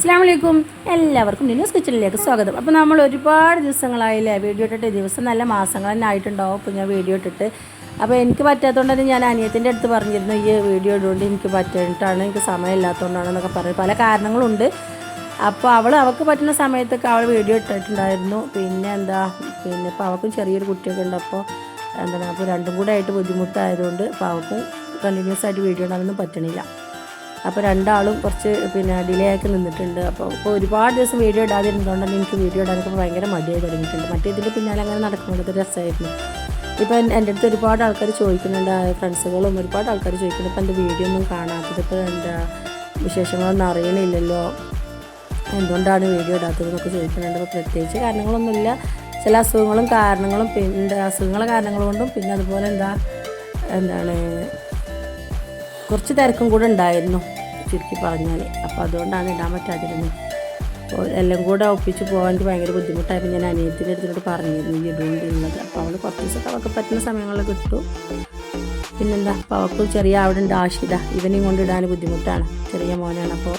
അസ്സാം വലൈക്കും എല്ലാവർക്കും ന്യൂസ് കിച്ചണിലേക്ക് സ്വാഗതം. അപ്പോൾ നമ്മൾ ഒരുപാട് ദിവസങ്ങളായില്ലേ? വീഡിയോ ഇട്ടിട്ട് ദിവസം നല്ല മാസങ്ങൾ തന്നെ ആയിട്ടുണ്ടാവും. അപ്പോൾ ഞാൻ വീഡിയോ ഇട്ടിട്ട്. അപ്പോൾ എനിക്ക് പറ്റാത്തതുകൊണ്ട് തന്നെ ഞാൻ അനിയത്തിന്റെ അടുത്ത് പറഞ്ഞിരുന്നു ഈ വീഡിയോ ഇടുകൊണ്ട് എനിക്ക് പറ്റിയിട്ടാണ് എനിക്ക് സമയമില്ലാത്തതുകൊണ്ടാണെന്നൊക്കെ പറഞ്ഞു. പല കാരണങ്ങളുണ്ട്. അപ്പോൾ അവൾ അവൾക്ക് പറ്റുന്ന സമയത്തൊക്കെ അവൾ വീഡിയോ ഇട്ടിട്ടുണ്ടായിരുന്നു. പിന്നെ എന്താ പിന്നെ ഇപ്പോൾ അവൾക്കും ചെറിയൊരു കുട്ടിയൊക്കെ ഉണ്ട്. അപ്പോൾ എന്താണ് അപ്പോൾ രണ്ടും കൂടെ ആയിട്ട് ബുദ്ധിമുട്ടായതുകൊണ്ട് അപ്പോൾ അവൾക്കും കണ്ടിന്യൂസ് ആയിട്ട് വീഡിയോ ഇടാനൊന്നും പറ്റണില്ല. അപ്പോൾ രണ്ടാളും കുറച്ച് പിന്നെ ഡിലേ ആക്കി നിന്നിട്ടുണ്ട്. അപ്പോൾ ഇപ്പോൾ ഒരുപാട് ദിവസം വീഡിയോ ഇടാതിരുന്നതുകൊണ്ട് തന്നെ എനിക്ക് വീഡിയോ ഇടാനൊക്കെ ഭയങ്കര മടിയായി തുടങ്ങിയിട്ടുണ്ട്. മറ്റേ ഇതിന്റെ പിന്നാലെ അങ്ങനെ നടക്കുന്നത് രസമായിരുന്നു. എന്റെ എന്റെ അടുത്ത് ഒരുപാട് ആൾക്കാർ ചോദിക്കുന്നുണ്ട് ഫ്രണ്ട്സുകളും ഒരുപാട് ആൾക്കാർ ചോദിക്കുന്നുണ്ട് ഇപ്പോൾ എന്റെ വീഡിയോ ഒന്നും കാണാത്തത്? ഇപ്പോൾ എന്താ വിശേഷങ്ങളൊന്നും അറിയണില്ലല്ലോ? എന്തുകൊണ്ടാണ് വീഡിയോ ഇടാത്തത്? എന്നൊക്കെ ചോദിക്കുന്നുണ്ട്. അപ്പോൾ പ്രത്യേകിച്ച് കാരണങ്ങളൊന്നുമില്ല. ചില അസുഖങ്ങളും കാരണങ്ങളും പിന്നെ അസുഖങ്ങളെ കാരണങ്ങൾ കൊണ്ടും പിന്നെ അതുപോലെ എന്താ എന്താണ് കുറച്ച് തിരക്കും കൂടെ ഉണ്ടായിരുന്നു ചുരുക്കി പറഞ്ഞാൽ അപ്പോൾ അതുകൊണ്ടാണ് ഇടാൻ പറ്റാതിരുന്നത് അപ്പോൾ എല്ലാം കൂടെ ഒപ്പിച്ച് പോകാൻ എനിക്ക് ഭയങ്കര ബുദ്ധിമുട്ടായപ്പോൾ ഞാൻ അനിയത്തിന്റെ അടുത്തോട് പറഞ്ഞിരുന്നു ഈ ഇടുകൊണ്ടിരുന്നത് അപ്പോൾ അവൾ കുറച്ച് ദിവസമൊക്കെ അവൾക്ക് പറ്റുന്ന സമയങ്ങളിൽ കിട്ടും പിന്നെന്താ അപ്പോൾ അവൾക്ക് ചെറിയ അവിടെ ഉണ്ട് ആശിത ഇവനെയും കൊണ്ട് ഇടാൻ ബുദ്ധിമുട്ടാണ്. ചെറിയ മോനാണ്. അപ്പോൾ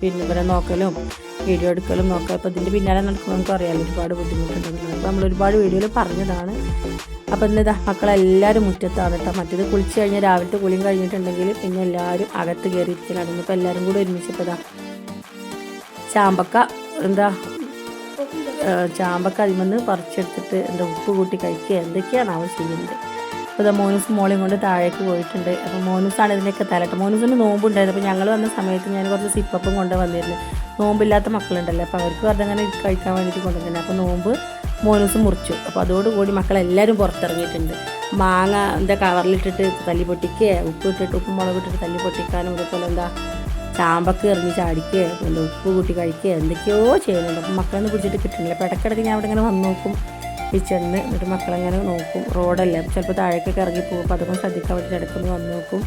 പിന്നെ ഇവരെ നോക്കലും വീഡിയോ എടുക്കലും നോക്കാം. അപ്പോൾ ഇതിന്റെ പിന്നാലെ നടക്കുമ്പോൾ നമുക്ക് അറിയാമല്ലോ ഒരുപാട് ബുദ്ധിമുട്ടുണ്ടെന്നുള്ളത് അപ്പോൾ നമ്മൾ ഒരുപാട് വീഡിയോയിൽ പറഞ്ഞതാണ്. അപ്പോൾ ഇന്നിതാ മക്കളെല്ലാവരും മുറ്റത്താണ് കേട്ടോ. മറ്റേത് കുളിച്ച് കഴിഞ്ഞാൽ രാവിലത്തെ കുളിയും കഴിഞ്ഞിട്ടുണ്ടെങ്കിൽ പിന്നെ എല്ലാവരും അകത്ത് കയറിയിരിക്കലാണ് ഇപ്പോൾ എല്ലാവരും കൂടെ ഒരുമിച്ചപ്പോൾ ചാമ്പക്ക എന്താ ചാമ്പക്ക അതിൽ നിന്ന് പറിച്ചെടുത്തിട്ട് എന്താ ഉപ്പ് കൂട്ടി കഴിക്കുക. എന്തൊക്കെയാണ് അവൻ ചെയ്യുന്നത്? അപ്പോൾ ഇതാ മോനൂസ് മോളെയും കൊണ്ട് താഴേക്ക് പോയിട്ടുണ്ട്. അപ്പോൾ മോനൂസാണ് ഇതിന്റെയൊക്കെ തലട്ട്. മോനൂസിന് നോമ്പുണ്ടായിരുന്നു. അപ്പോൾ ഞങ്ങൾ വന്ന സമയത്ത് ഞാൻ കുറച്ച് സിപ്പപ്പും കൊണ്ട് വന്നിരുന്നു. നോമ്പില്ലാത്ത മക്കളുണ്ടല്ലോ. അപ്പോൾ അവർക്ക് വെറുതെ അങ്ങനെ കഴിക്കാൻ വേണ്ടിയിട്ട് കൊണ്ടുവന്നിട്ടുണ്ട് അപ്പോൾ നോമ്പ് മോനൂസ് മുറിച്ചു. അപ്പോൾ അതോടുകൂടി മക്കളെല്ലാവരും പുറത്തിറങ്ങിയിട്ടുണ്ട്. മാങ്ങ എന്താ കവറിലിട്ടിട്ട് തല്ലി പൊട്ടിക്കുക ഉപ്പ് ഇട്ടിട്ട് ഉപ്പും മുളക് ഇട്ടിട്ട് തല്ലി പൊട്ടിക്കാനും അതുപോലെ എന്താ ചാമ്പക്ക് എറിഞ്ഞ് ചാടിക്കുക എന്താ ഉപ്പ് കൂട്ടി കഴിക്കുക എന്തൊക്കെയോ ചെയ്യുന്നുണ്ട്. അപ്പം മക്കളൊന്നും പിടിച്ചിട്ട് കിട്ടുന്നില്ല. അപ്പോൾ ഇടയ്ക്കിടയ്ക്ക് ഞാൻ അവിടെ ഇങ്ങനെ വന്ന് നോക്കും. കിച്ചണിന് എന്നിട്ട് മക്കളെങ്ങനെ നോക്കും. റോഡല്ലേ. അപ്പോൾ ചിലപ്പോൾ താഴേക്കൊക്കെ ഇറങ്ങി പോകും. അപ്പോൾ അതൊക്കെ ശ്രദ്ധിക്കാൻ വേണ്ടിയിട്ട് ഇടയ്ക്കൊന്ന് വന്ന് നോക്കും.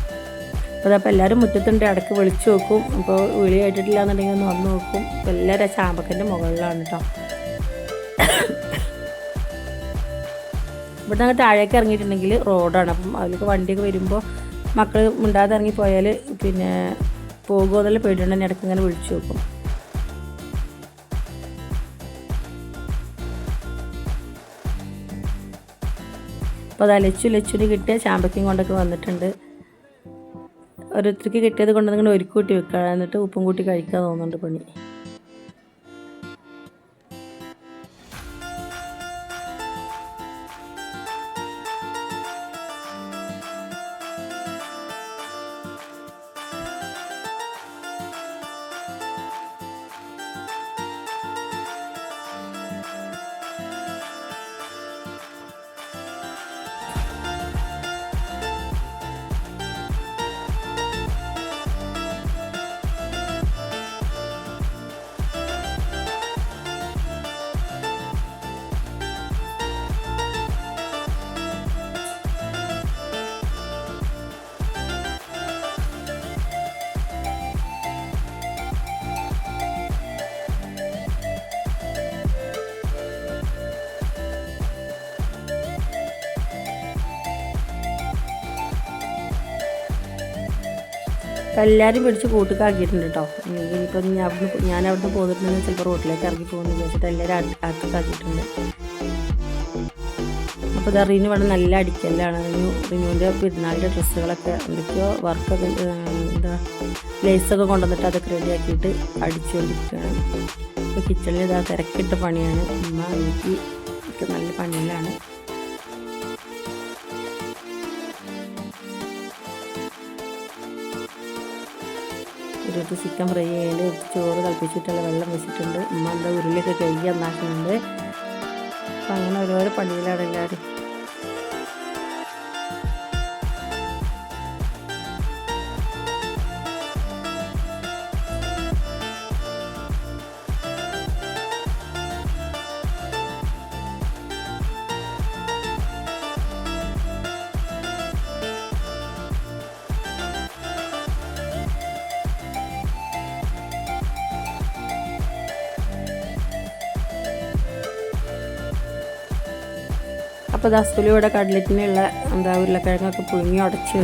അപ്പോൾ അതപ്പോൾ എല്ലാവരും മുറ്റത്തുണ്ട്. ഇടയ്ക്ക് വിളിച്ചു നോക്കും. അപ്പോൾ വിളി കേട്ടിട്ടില്ല എന്നുണ്ടെങ്കിൽ ഒന്ന് വന്ന് നോക്കും. അപ്പോൾ എല്ലാവരും ചാമ്പക്കന്റെ മുകളിലാണ് കേട്ടോ ഇവിടെ നിന്ന് താഴേക്ക് ഇറങ്ങിയിട്ടുണ്ടെങ്കിൽ റോഡാണ്. അപ്പം അതിലേക്ക് വണ്ടിയൊക്കെ വരുമ്പോൾ മക്കൾ മിണ്ടാതെ ഇറങ്ങിപ്പോയാൽ പിന്നെ പോകുമോ എന്നുള്ള പേടിയുണ്ടെങ്കിൽ ഇടയ്ക്ക് ഇങ്ങനെ വിളിച്ചു നോക്കും. അപ്പോൾ അത് ലച്ചു ലച്ചുന് കിട്ടിയ ചാമ്പയ്ക്കും കൊണ്ടൊക്കെ വന്നിട്ടുണ്ട്. ഓരോരുത്തർക്ക് കിട്ടിയത് കൊണ്ട് നിങ്ങൾ ഒരുക്കൂട്ടി വെക്കുക എന്നിട്ട് ഉപ്പും കൂട്ടി കഴിക്കാൻ തോന്നുന്നുണ്ട് പണി. എല്ലാവരും പിടിച്ച് കൂട്ടുകാക്കിയിട്ടുണ്ട് കേട്ടോ ഇനിയിപ്പം ഞാൻ അവിടുന്ന് ഞാൻ അവിടുന്ന് പോന്നിട്ടുണ്ടെങ്കിൽ ചിലപ്പോൾ റോട്ടിലേക്ക് ഇറങ്ങി പോകുന്നു വെച്ചിട്ട് എല്ലാവരും അടുത്താക്കിയിട്ടുണ്ട് അപ്പോൾ ഇത് റിനു ഇവിടെ നല്ല അടിക്കലാണ് റിനു റിനുവിന്റെ പെരുന്നാളിന്റെ ഡ്രസ്സുകളൊക്കെ എന്തൊക്കെയോ വർക്കൊക്കെ എന്താ ലേസൊക്കെ കൊണ്ടുവന്നിട്ട് അതൊക്കെ റെഡിയാക്കിയിട്ട് അടിച്ചുകൊണ്ടിരിക്കുകയാണ്. ഇപ്പോൾ കിച്ചണിൽ ഇതാ തിരക്കിട്ട പണിയാണ്. ഉമ്മ എനിക്ക് നല്ല പണിയിലാണ് ഇരുപത്തി ചിക്കൻ ഫ്രൈ ചെയ്യുന്നുണ്ട് കുറച്ച് ചോറ് തിളപ്പിച്ചിട്ടുള്ള വെള്ളം വെച്ചിട്ടുണ്ട്. ഉമ്മ എന്താ ഉരുളിയൊക്കെ കഴുകി നന്നാക്കുന്നുണ്ട്. അപ്പം അങ്ങനെ ഓരോരോ പണിയിലാണ് എല്ലാവരും. അപ്പോൾ ദസ്തുലി ഇവിടെ കടലറ്റിനുള്ള എന്താ ഉരുളക്കിഴങ്ങൊക്കെ പുഴുങ്ങി ഉടച്ച്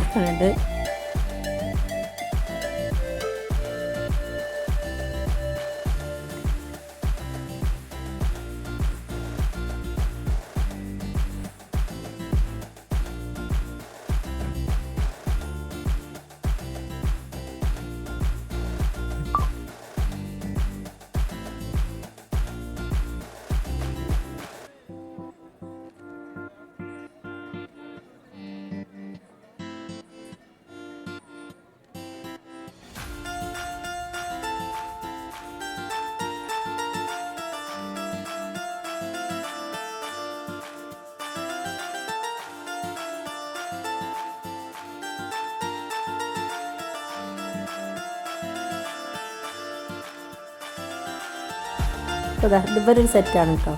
അപ്പോൾ ഇവരൊരു സെറ്റാണ് കേട്ടോ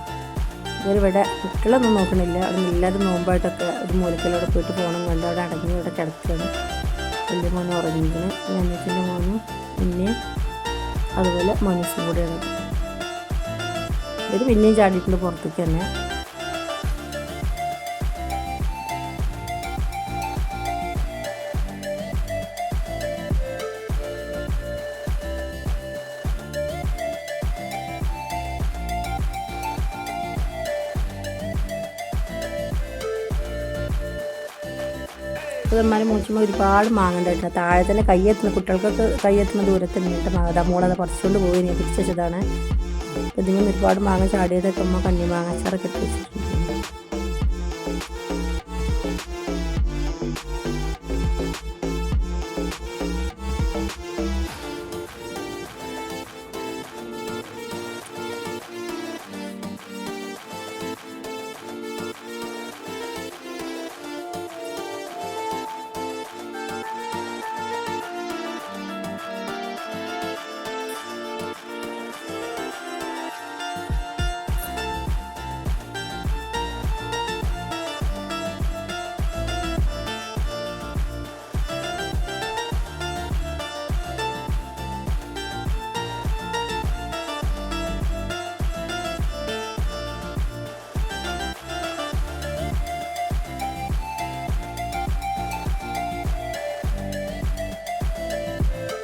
ഇവരിവിടെ കുട്ടികളൊന്നും നോക്കണില്ല. അവിടെ എല്ലാവരും നോമ്പായിട്ടൊക്കെ ഒരു മൂലക്കലവിടെ പോയിട്ട് പോകണം. കണ്ട് അവിടെ അടങ്ങി ഇവിടെ കിടക്കുകയാണ്. വലിയ മോൻ ഉറങ്ങിയിരിക്കുന്നത് അമ്മച്ചിന്റെ മോനും പിന്നെ അതുപോലെ മനസ്സും കൂടെയാണ്. ഇവർ പിന്നെയും ചാടിയിട്ടുണ്ട് പുറത്തേക്ക് തന്നെ. ഇതന്മാരെ മുറിച്ചുമ്പോൾ ഒരുപാട് മാങ്ങണ്ടായിട്ടില്ല താഴെ തന്നെ കയ്യെത്തുന്ന കുട്ടികൾക്കൊക്കെ കയ്യെത്തുന്ന ദൂരത്തിൽ നിന്നിട്ട് മാങ്ങ. മോളത് പറിച്ചുകൊണ്ട് പോയി തിരിച്ചു വെച്ചതാണ്. ഇതിങ്ങനെ ഒരുപാട് മാങ്ങ ചാടിയതൊക്കെ അമ്മ കണ്ണി മാങ്ങ വെച്ചിട്ടുണ്ട്.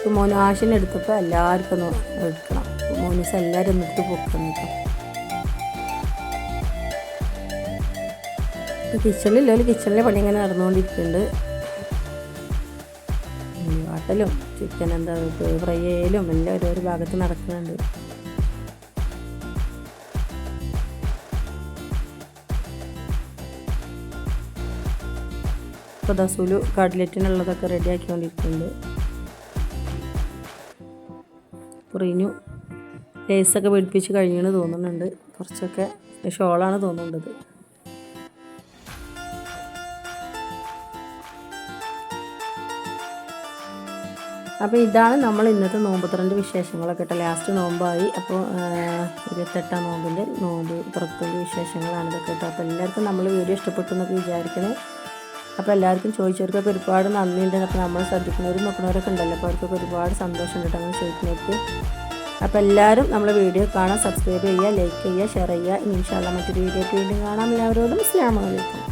ഇപ്പോൾ മോനാശിനെ എടുത്തപ്പോൾ എല്ലാവർക്കും ഒന്ന് എടുക്കണം. മോനീസ് എല്ലാവരും ഒന്ന് എടുത്ത് പൊക്കണം കേട്ടോ. കിച്ചണിലില്ല കിച്ചണിലെ പണി ഇങ്ങനെ നടന്നുകൊണ്ടിരിക്കുന്നുണ്ട്. വാട്ടലും ചിക്കൻ എന്താ ഫ്രൈ ചെയ്യലും എല്ലാം ഓരോരോ ഭാഗത്ത് നടക്കുന്നുണ്ട്. ഇപ്പോൾ ദസൂലു കട്ലറ്റിനുള്ളതൊക്കെ റെഡിയാക്കിക്കൊണ്ടിരിക്കുന്നുണ്ട് റിനു ലേസൊക്കെ പിടിപ്പിച്ച് കഴിഞ്ഞെന്ന് തോന്നുന്നുണ്ട്. കുറച്ചൊക്കെ ഷോളാണ് തോന്നുന്നത് അപ്പോൾ ഇതാണ് നമ്മൾ ഇന്നത്തെ നോമ്പുത്രന്റെ വിശേഷങ്ങളൊക്കെ കേട്ടോ. ലാസ്റ്റ് നോമ്പായി. അപ്പോൾ ഇരുപത്തെട്ടാം നോമ്പിന്റെ നോമ്പ് തുറത്തിന്റെ വിശേഷങ്ങളാണ് ഇതൊക്കെ കേട്ടോ. അപ്പോൾ എല്ലാവർക്കും നമ്മൾ വീഡിയോ ഇഷ്ടപ്പെട്ടു എന്നൊക്കെ വിചാരിക്കണേ. അപ്പോൾ എല്ലാവർക്കും ചോദിച്ചവർക്കൊക്കെ ഒരുപാട് നന്ദിയുണ്ട്. അപ്പോൾ നമ്മൾ ശ്രദ്ധിക്കുന്നവരും നോക്കുന്നവരൊക്കെ ഉണ്ടല്ലോ. അപ്പോൾ അവർക്കൊക്കെ ഒരുപാട് സന്തോഷമുണ്ട് അങ്ങനെ ചോദിക്കുന്നവർക്ക്. അപ്പോൾ എല്ലാവരും നമ്മളെ വീഡിയോ കാണാൻ സബ്സ്ക്രൈബ് ചെയ്യുക ലൈക്ക് ചെയ്യുക ഷെയർ ചെയ്യുക. ഇൻഷാല്ല മറ്റൊരു വീഡിയോ വീണ്ടും കാണാം. എല്ലാവരോടും അസ്ലാമലൈക്കും